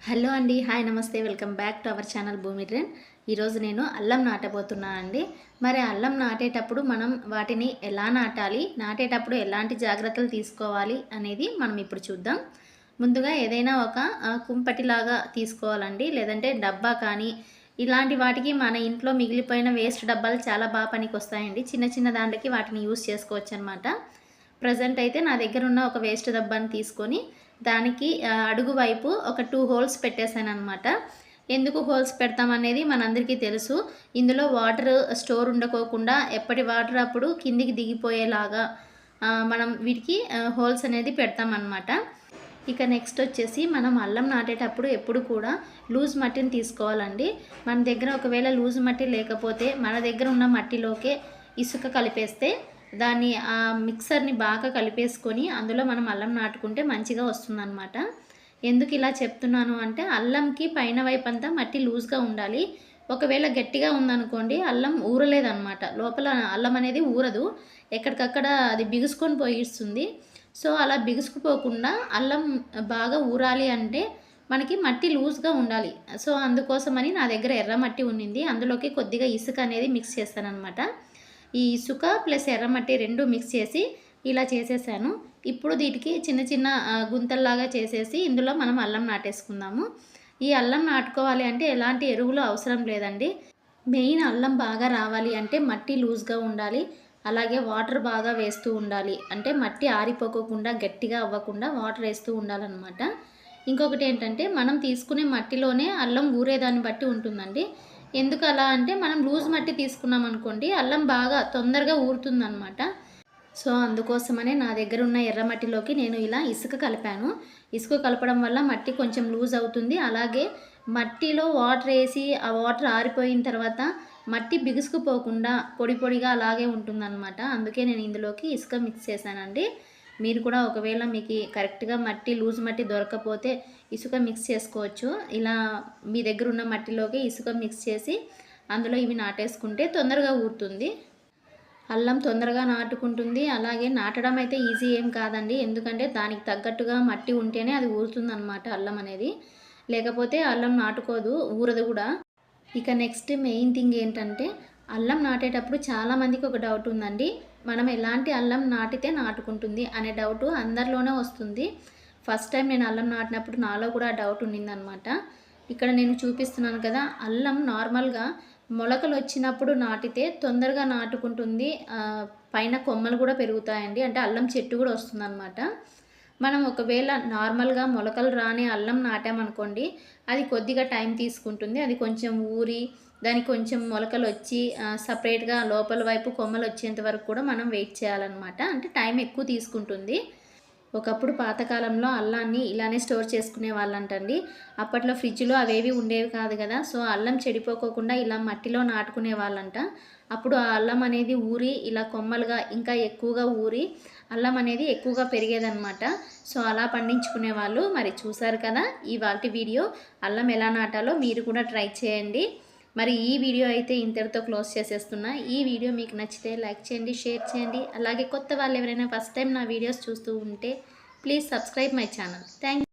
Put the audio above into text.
Hello అండి hi నమస్తే welcome back to our channel Bhoomi trend ఈరోజు నేను అల్లం నాటబోతున్నానండి మరి అల్లం నాటేటప్పుడు మనం వాటిని ఎలా నాటాలి నాటేటప్పుడు ఎలాంటి జాగ్రత్తలు తీసుకోవాలి అనేది మనం ఇప్పుడు చూద్దాం. ముందుగా ఏదైనా ఒక కుంపటిలాగా తీసుకోవాలండి. లేదంటే డబ్బా కానీ ఇలాంటి వాటికి మన ఇంట్లో మిగిలిపోయిన వేస్ట్ డబ్బాలు చాలా బాగా పనికి వస్తాయండి చిన్న చిన్న దాంట్లకి వాటిని యూస్ చేసుకోవచ్చు అనమాట ప్రజెంట్ అయితే నా దగ్గర ఉన్న ఒక వేస్ట్ డబ్బాని తీసుకొని దానికి అడుగు వైపు ఒక టూ హోల్స్ పెట్టేశాను అనమాట ఎందుకు హోల్స్ పెడతామనేది మనందరికీ తెలుసు. ఇందులో వాటర్ స్టోర్ ఉండకోకుండా ఎప్పటి వాటర్ అప్పుడు కిందికి దిగిపోయేలాగా మనం వీటికి హోల్స్ అనేది పెడతామన్నమాట. ఇక నెక్స్ట్ వచ్చేసి మనం అల్లం నాటేటప్పుడు ఎప్పుడు కూడా లూజ్ మట్టిని తీసుకోవాలండి. మన దగ్గర ఒకవేళ లూజ్ మట్టి లేకపోతే మన దగ్గర ఉన్న మట్టిలోకే ఇసుక కలిపేస్తే దాన్ని ఆ మిక్సర్ని బాగా కలిపేసుకొని అందులో మనం అల్లం నాటుకుంటే మంచిగా వస్తుందన్నమాట. ఎందుకు ఇలా చెప్తున్నాను అంటే అల్లంకి పైన వైపు అంతా మట్టి లూజ్గా ఉండాలి. ఒకవేళ గట్టిగా ఉందనుకోండి అల్లం ఊరలేదన్నమాట. లోపల అల్లం అనేది ఊరదు. ఎక్కడికక్కడ అది బిగుసుకొని పోయిస్తుంది. సో అలా బిగుసుకుపోకుండా అల్లం బాగా ఊరాలి అంటే మనకి మట్టి లూజ్గా ఉండాలి. సో అందుకోసమని నా దగ్గర ఎర్ర మట్టి ఉన్నింది. అందులోకి కొద్దిగా ఇసుక అనేది మిక్స్ చేస్తానన్నమాట. ఈ ఇసుక ప్లస్ ఎర్రమట్టి రెండు మిక్స్ చేసి ఇలా చేసేసాను. ఇప్పుడు దీనికి చిన్న చిన్న గుంతల్లాగా చేసేసి ఇందులో మనం అల్లం నాటేసుకుందాము. ఈ అల్లం నాటుకోవాలి అంటే ఎలాంటి ఎరువులు అవసరం లేదండి. మెయిన్ అల్లం బాగా రావాలి అంటే మట్టి లూజ్గా ఉండాలి. అలాగే వాటర్ బాగా వేస్తూ ఉండాలి. అంటే మట్టి ఆరిపోకోకుండా గట్టిగా అవ్వకుండా వాటర్ వేస్తూ ఉండాలన్నమాట. ఇంకొకటి ఏంటంటే మనం తీసుకునే మట్టిలోనే అల్లం ఊరేదాన్ని బట్టి ఉంటుందండి. ఎందుకు అలా అంటే మనం లూజ్ మట్టి తీసుకున్నాం అనుకోండి అల్లం బాగా తొందరగా ఊరుతుందన్నమాట. సో అందుకోసమనే నా దగ్గర ఉన్న ఎర్రమట్టిలోకి నేను ఇలా ఇసుక కలిపాను. ఇసుక కలపడం వల్ల మట్టి కొంచెం లూజ్ అవుతుంది. అలాగే మట్టిలో వాటర్ వేసి ఆ వాటర్ ఆరిపోయిన తర్వాత మట్టి బిగుసుకుపోకుండా పొడి పొడిగా అలాగే ఉంటుందన్నమాట. అందుకే నేను ఇందులోకి ఇసుక మిక్స్ చేశానండి. మీరు కూడా ఒకవేళ మీకు కరెక్ట్గా మట్టి లూజ్ మట్టి దొరకపోతే ఇసుక మిక్స్ చేసుకోవచ్చు. ఇలా మీ దగ్గర ఉన్న మట్టిలోకి ఇసుక మిక్స్ చేసి అందులో ఇవి నాటేసుకుంటే తొందరగా ఊరుతుంది. అల్లం తొందరగా నాటుకుంటుంది. అలాగే నాటడం అయితే ఈజీ ఏం కాదండి. ఎందుకంటే దానికి తగ్గట్టుగా మట్టి ఉంటేనే అది ఊరుతుంది అల్లం అనేది. లేకపోతే అల్లం నాటుకోదు ఊరదు కూడా. ఇక నెక్స్ట్ మెయిన్ థింగ్ ఏంటంటే అల్లం నాటేటప్పుడు చాలామందికి ఒక డౌట్ ఉందండి. మనం ఎలాంటి అల్లం నాటితే నాటుకుంటుంది అనే డౌట్ అందరిలోనే వస్తుంది. ఫస్ట్ టైం నేను అల్లం నాటినప్పుడు నాలో కూడా ఆ డౌట్ ఉండిందనమాట ఇక్కడ నేను చూపిస్తున్నాను కదా అల్లం నార్మల్గా మొలకలు వచ్చినప్పుడు నాటితే తొందరగా నాటుకుంటుంది. పైన కొమ్మలు కూడా పెరుగుతాయండి. అంటే అల్లం చెట్టు కూడా వస్తుందన్నమాట. మనం ఒకవేళ నార్మల్గా మొలకలు రాని అల్లం నాటామనుకోండి అది కొద్దిగా టైం తీసుకుంటుంది. అది కొంచెం ఊరి దానికి కొంచెం మొలకలు వచ్చి సపరేట్గా లోపల వైపు కొమ్మలు వచ్చేంత వరకు కూడా మనం వెయిట్ చేయాలన్నమాట. అంటే టైం ఎక్కువ తీసుకుంటుంది. ఒకప్పుడు పాతకాలంలో అల్లాన్ని ఇలానే స్టోర్ చేసుకునే వాళ్ళంటండి. అప్పట్లో ఫ్రిడ్జ్లో అవేవి ఉండేవి కాదు కదా. సో అల్లం చెడిపోకోకుండా ఇలా మట్టిలో నాటుకునే వాళ్ళంట. అప్పుడు ఆ అల్లం అనేది ఊరి ఇలా కొమ్మలుగా ఇంకా ఎక్కువగా ఊరి అల్లం అనేది ఎక్కువగా పెరిగేదన్నమాట. సో అలా పండించుకునే వాళ్ళు. మరి చూసారు కదా ఈ వాటి వీడియో. అల్లం ఎలా నాటాలో మీరు కూడా ట్రై చేయండి. మరి ఈ వీడియో అయితే ఇంతటితో క్లోజ్ చేసేస్తున్నా. ఈ వీడియో మీకు నచ్చితే లైక్ చేయండి షేర్ చేయండి. అలాగే కొత్త వాళ్ళు ఎవరైనా ఫస్ట్ టైం నా వీడియోస్ చూస్తూ ఉంటే please subscribe my channel. Thank